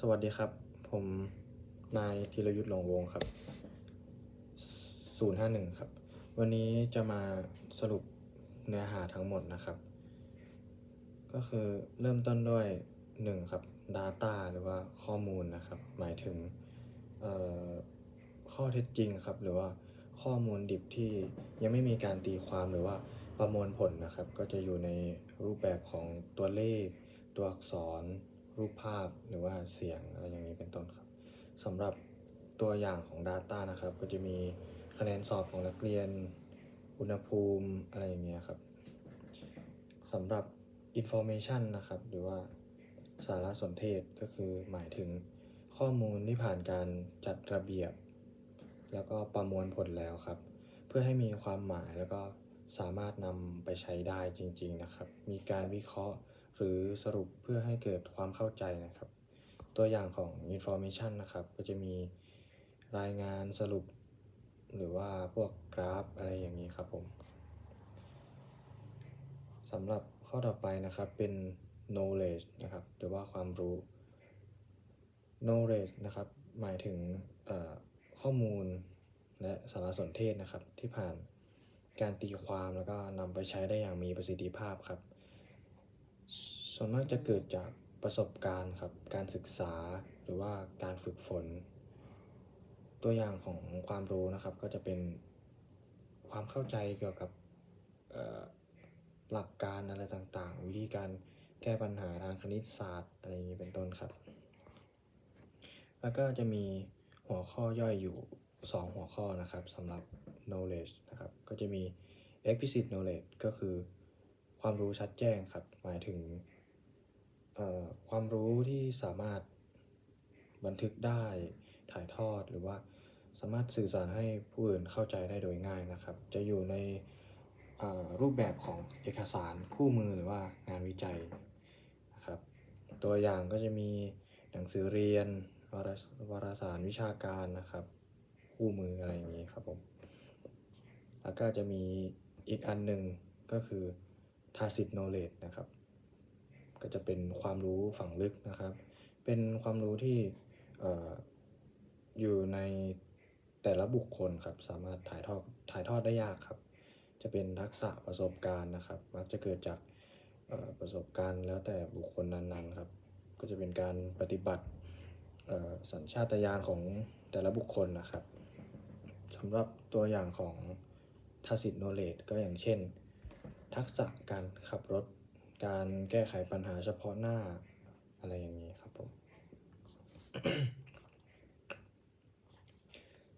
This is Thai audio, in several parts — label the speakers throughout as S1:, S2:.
S1: สวัสดีครับ ผมนายธีรยุทธ์หลงวงศ์ครับ 051 ครับ วันนี้จะมาสรุปเนื้อหาทั้งหมดนะครับ ก็คือเริ่มต้นด้วย 1 ครับ Data หรือว่าข้อมูลนะครับ หมายถึงข้อเท็จจริงครับ หรือว่าข้อมูลดิบที่ยังไม่มีการตีความหรือว่าประมวลผลนะครับ ก็จะอยู่ในรูปแบบของตัวเลข ตัวอักษร รูปภาพหรือว่าเสียงอะไรอย่างนี้เป็นต้นครับสำหรับตัวอย่างของ Data นะครับ ก็จะมีคะแนนสอบของนักเรียน อุณหภูมิอะไรอย่างเงี้ยครับสำหรับ Information นะครับ หรือว่าสารสนเทศก็คือหมายถึงข้อมูลที่ผ่านการจัดระเบียบ แล้วก็ประมวลผลแล้วครับ เพื่อให้มีความหมายแล้วก็สามารถนำไปใช้ได้จริง ๆนะครับ มีการวิเคราะห์ หรือสรุปเพื่อให้เกิดความเข้าใจนะครับ ตัวอย่างของ information นะครับ ก็จะมีรายงานสรุป หรือว่าพวกกราฟอะไรอย่างนี้ครับผมสำหรับข้อต่อไปนะครับเป็น knowledge นะครับหรือว่าความรู้ knowledge นะครับหมายถึงข้อมูลและสารสนเทศนะครับที่ผ่านการตีความแล้วก็นำไปใช้ได้อย่างมีประสิทธิภาพครับ ส่วนมากจะเกิดจากประสบการณ์ครับ การศึกษาหรือว่าการฝึกฝน ตัวอย่างของความรู้นะครับก็จะเป็นความเข้าใจเกี่ยวกับหลักการอะไรต่างๆ วิธีการแก้ปัญหาทางคณิตศาสตร์อะไรอย่างนี้เป็นต้นครับ แล้วก็จะมีหัวข้อย่อยอยู่ 2 หัวข้อนะครับสำหรับ knowledge นะครับ ก็จะมี explicit knowledge ก็คือ ความรู้ชัดแจ้งครับ หมายถึงความรู้ที่สามารถบันทึกได้ถ่ายทอดหรือว่าสามารถสื่อสารให้ผู้อื่นเข้าใจได้โดยง่ายนะครับ จะอยู่ในรูปแบบของเอกสารคู่มือหรือว่างานวิจัยนะครับ ตัวอย่างก็จะมีหนังสือเรียนวารวารสารวิชาการนะครับ คู่มืออะไรอย่างนี้ครับผมแล้วก็จะมีอีกอันหนึ่งก็คือ tacit knowledge นะครับ ก็จะเป็นความรู้ฝั่งลึกนะครับ เป็นความรู้ที่ออยู่ในแต่ละบุคคลครับ สามารถถ่ายทอดถ่ายทอดได้ยากครับ จะเป็นทักษะประสบการณ์นะครับ มักจะเกิดจากประสบการณ์แล้วแต่บุคคลนั้นๆครับ ก็จะเป็นการปฏิบัติสัญชาตญาณของแต่ละบุคคลนะครับสำหรับตัวอย่างของ tacit knowledge ก็อย่างเช่น ทักษะการขับรถ การแก้ไขปัญหาเฉพาะหน้าอะไรอย่างนี้ครับผม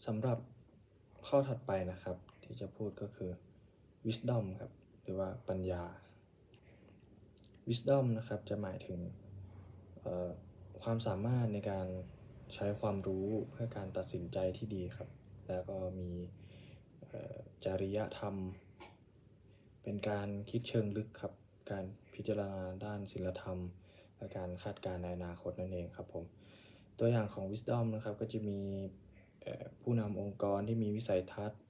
S1: สำหรับข้อถัดไปนะครับ ที่จะพูดก็คือ wisdom ครับ หรือว่าปัญญา wisdom นะครับจะหมายถึงความสามารถในการใช้ความรู้เพื่อการตัดสินใจที่ดีครับ แล้วก็มีจริยธรรม เป็นการคิดเชิงลึกครับ การพิจารณาด้านศิลธรรม และการคาดการณ์ในอนาคตนั่นเองครับผม ตัวอย่างของ wisdom นะครับก็จะมีผู้นำองค์กรที่มีวิสัยทัศน์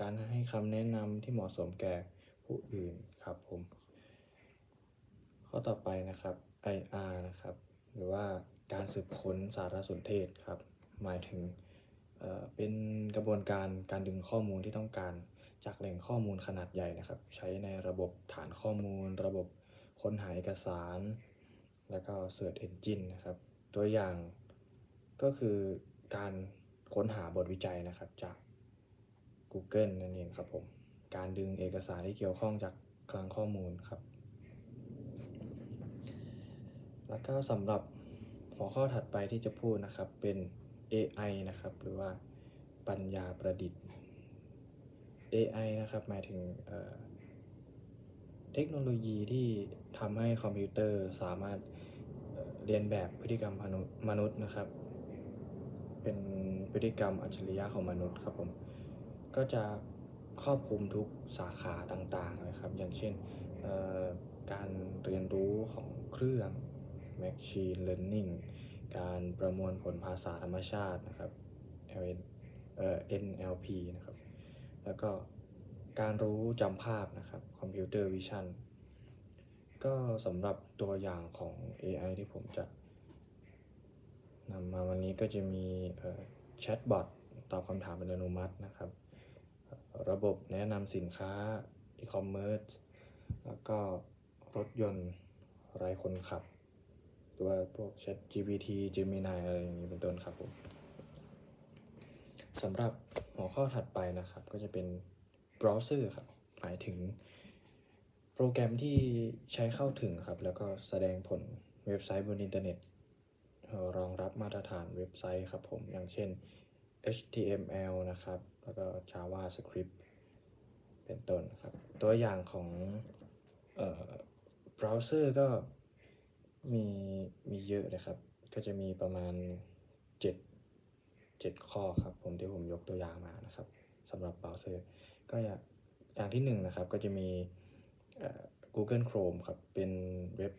S1: การให้คำแนะนำที่เหมาะสมแก่ผู้อื่นครับผม ข้อต่อไปนะครับ IR นะครับ หรือว่าการสืบค้นสารสนเทศครับ หมายถึงเเป็นกระบวนการการดึงข้อมูลที่ต้องการ จากแหล่งข้อมูลขนาดใหญ่นะครับ ใช้ในระบบฐานข้อมูล ระบบค้นหาเอกสาร แล้วก็ Search Engine นะครับ ตัวอย่างก็คือการค้นหาบทวิจัยนะครับจาก Google นั่นเองครับผม การดึงเอกสารที่เกี่ยวข้องจากคลังข้อมูลครับ แล้วก็สำหรับหัวข้อถัดไปที่จะพูดนะครับเป็น AI นะครับ หรือว่าปัญญาประดิษฐ์ AI นะครับ หมายถึงเทคโนโลยีที่ทำให้คอมพิวเตอร์สามารถเรียนแบบพฤติกรรมมนุษย์นะครับ เป็นพฤติกรรมอัจฉริยะของมนุษย์ครับผม ก็จะครอบคลุมทุกสาขาต่างๆนะครับ อย่างเช่นการเรียนรู้ของเครื่อง Machine Learning การประมวลผลภาษาธรรมชาตินะครับ NLP นะครับ แล้วก็การรู้จำภาพนะครับ Computer Vision ก็สำหรับตัวอย่างของ AI ที่ผมจะนำมาวันนี้ก็จะมีแชทบอทตอบคำถามอัตโนมัตินะครับ ระบบแนะนำสินค้าอีคอมเมิร์ซแล้วก็รถยนต์ไร้คนขับ หรือว่าพวก Chat GPT Gemini อะไรอย่างนี้เป็นต้นครับผมสำหรับ หัวข้อถัดไปนะครับ ก็จะเป็น browser ครับ หมายถึงโปรแกรมที่ใช้เข้าถึงครับ แล้วก็แสดงผลเว็บไซต์บนอินเทอร์เน็ต รองรับมาตรฐานเว็บไซต์ครับผม อย่างเช่น HTML นะครับ แล้วก็ JavaScript เป็นต้นครับ ตัวอย่างของเอ่อ browser ก็มีมีเยอะเลยครับ ก็จะมีประมาณ 7 7 ข้อครับผมที่ผมยกตัวอย่างมานะครับสำหรับ browser ก็อย่างอย่างที่หนึ่งนะครับก็จะมี Google Chrome ครับเป็นเว็บ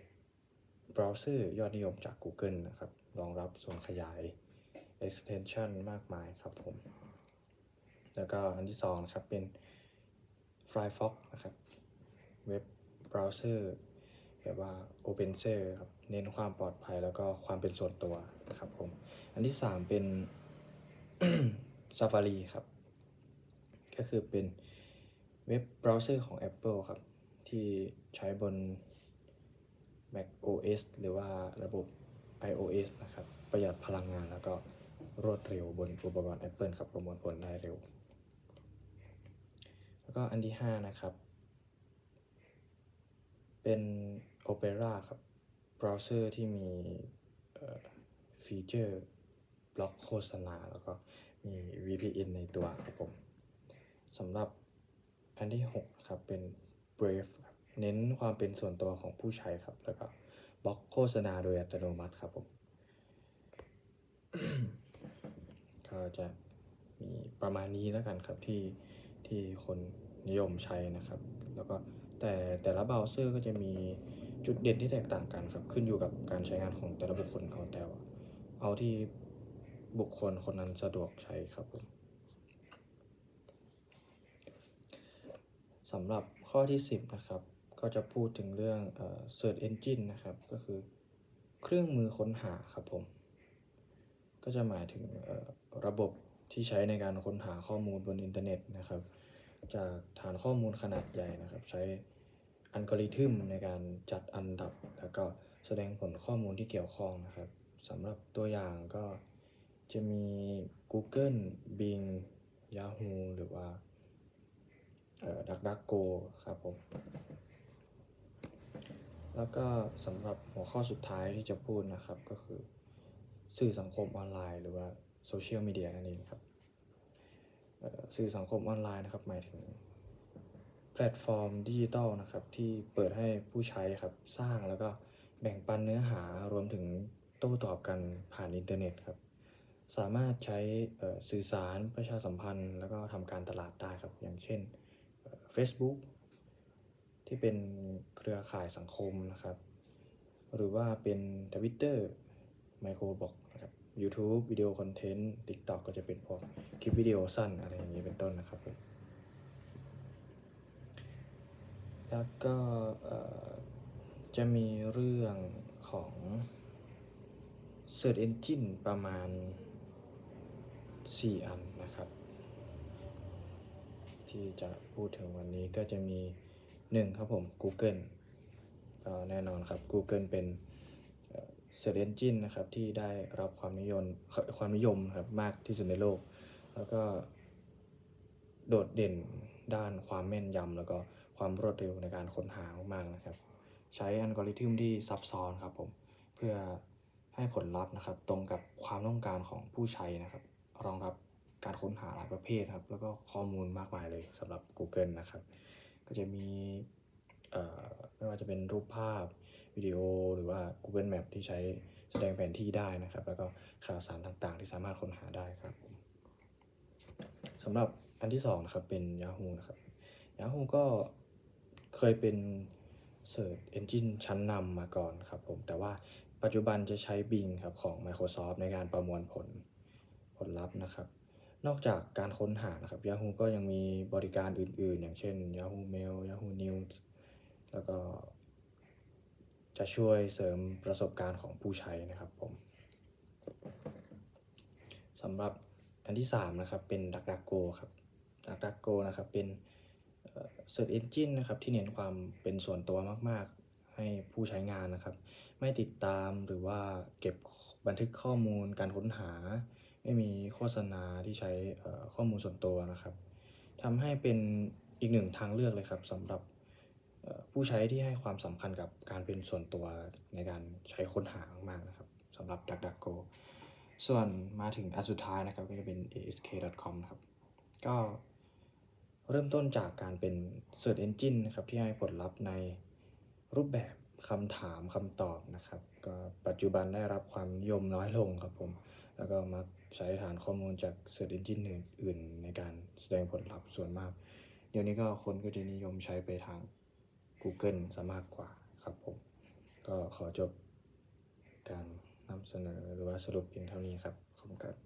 S1: browser ยอดนิยมจาก Google นะครับรองรับส่วนขยาย extension มากมายครับผม แล้วก็อันที่สองนะครับเป็น Firefox นะครับเว็บ browser แบบว่า open source ครับเน้นความปลอดภัยแล้วก็ความเป็นส่วนตัวนะครับผม อันที่ 3 เป็น Safari ครับ ก็คือเป็นเว็บ browser ของ Apple ครับ ที่ใช้บน Mac OS หรือว่าระบบ iOS นะครับ ประหยัดพลังงานแล้วก็รวดเร็วบนอุปกรณ์ Apple ครับ ประมวลผลได้เร็ว แล้วก็อันที่ 5 นะครับ เป็น Opera ครับ เบราว์เซอร์ที่มีฟีเจอร์ บล็อกโฆษณา แล้วก็มี VPN ในตัวครับผมสำหรับอันที่6ครับเป็น Brave ครับเน้นความเป็นส่วนตัวของผู้ใช้ครับ แล้วก็บล็อกโฆษณาโดยอัตโนมัติครับผมก็จะมีประมาณนี้แล้วกันครับที่ที่คนนิยมใช้นะครับ แล้วก็แต่แต่ละเบราว์เซอร์ก็จะมีจุดเด่นที่แตกต่างกันครับ ขึ้นอยู่กับการใช้งานของแต่ละบุคคลเอาแต่ว่าเอาที่ บุคคลคนนั้นสะดวกใช้ครับผมสำหรับข้อที่ 10 นะครับ ก็จะพูดถึงเรื่องเออ Search Engine นะครับ ก็คือเครื่องมือค้นหาครับผม ก็จะหมายถึงระบบที่ใช้ในการค้นหาข้อมูลบนอินเทอร์เน็ตนะครับ จากฐานข้อมูลขนาดใหญ่นะครับ ใช้อัลกอริทึมในการจัดอันดับ แล้วก็แสดงผลข้อมูลที่เกี่ยวข้องนะครับสำหรับตัวอย่างก็ จะมี Google Bing Yahoo หรือว่าเอ่อ DuckDuckGo ครับผม แล้วก็สำหรับหัวข้อสุดท้ายที่จะพูดนะครับก็คือ สื่อสังคมออนไลน์หรือว่าโซเชียลมีเดียนั่นเองครับสื่อสังคมออนไลน์นะครับหมายถึงแพลตฟอร์มดิจิตอลนะครับที่เปิดให้ผู้ใช้ครับสร้างแล้วก็แบ่งปันเนื้อหารวมถึงโต้ตอบกันผ่านอินเทอร์เน็ตครับ สามารถใช้สื่อสารประชาสัมพันธ์ แล้วก็ทำการตลาดได้ครับ อย่างเช่นเอ่อ Facebook ที่เป็นเครือข่ายสังคมนะครับ หรือว่าเป็น Twitter ไมโครบอกนะครับ YouTube วิดีโอคอนเทนต์ TikTok ก็จะเป็นพวกคลิปวิดีโอสั้นอะไรอย่างนี้เป็นต้นนะครับ แล้วก็จะมีเรื่องของ Search Engine ประมาณ 4 อันนะครับ ที่จะพูดถึงวันนี้ก็จะมี 1 ครับผม Google ก็แน่นอนครับ Google เป็นเอ่อ Search Engine นะครับที่ได้รับความนิยมความนิยมครับมากที่สุดในโลก แล้วก็โดดเด่นด้านความแม่นยำแล้วก็ความรวดเร็วในการค้นหามากๆนะครับ ใช้อัลกอริทึมที่ซับซ้อนครับผม เพื่อให้ผลลัพธ์นะครับ ตรงกับความต้องการของผู้ใช้นะครับ รองรับการค้นหาหลายประเภทครับ แล้วก็ข้อมูลมากมายเลยสำหรับ Google นะครับ ก็จะมีไม่ว่าจะเป็นรูปภาพวิดีโอ หรือว่า Google Map ที่ใช้แสดงแผนที่ได้นะครับ แล้วก็ข่าวสารต่างๆ ที่สามารถค้นหาได้ครับสำหรับอันที่สองนะครับเป็น Yahoo นะครับ Yahoo ก็เคยเป็น Search Engine ชั้นนำมาก่อนครับผม แต่ว่าปัจจุบันจะใช้ Bing ครับของ Microsoft ในการประมวลผล ลลัพธ์นะครับ นอกจากการค้นหานะครับ Yahoo ก็ยังมีบริการอื่นๆ อย่างเช่น Yahoo Mail Yahoo News แล้วก็จะช่วยเสริมประสบการณ์ของผู้ใช้นะครับผมสำหรับอันที่ 3 นะครับ เป็น DuckDuckGo ครับ DuckDuckGo นะครับเป็น Search Engine นะครับ ที่เน้นความเป็นส่วนตัวมาก ๆ ให้ผู้ใช้งานนะครับ ไม่ติดตามหรือว่าเก็บบันทึกข้อมูลการค้นหา ไม่มีโฆษณาที่ใช้ข้อมูลส่วนตัวนะครับทำให้เป็นอีกหนึ่งทางเลือกเลยครับสำหรับผู้ใช้ที่ให้ความสำคัญกับการเป็นส่วนตัวในการใช้ค้นหามากนะครับสำหรับ DuckDuckGo ส่วนมาถึงอันสุดท้ายนะครับก็จะเป็น ask.com นะครับก็เริ่มต้นจากการเป็น Search Engine นะครับที่ให้ผลลัพธ์ในรูปแบบ คำถามคำตอบนะครับ ก็ปัจจุบันได้รับความนิยมน้อยลงครับผม แล้วก็มักใช้ฐานข้อมูลจาก Search Engine อื่นๆในการแสดงผลลัพธ์ส่วนมาก เดี๋ยวนี้ก็คนก็จะนิยมใช้ไปทาง Google ซะมากกว่าครับผม ก็ขอจบการนำเสนอหรือว่าสรุปเพียงเท่านี้ครับ ขอบคุณครับ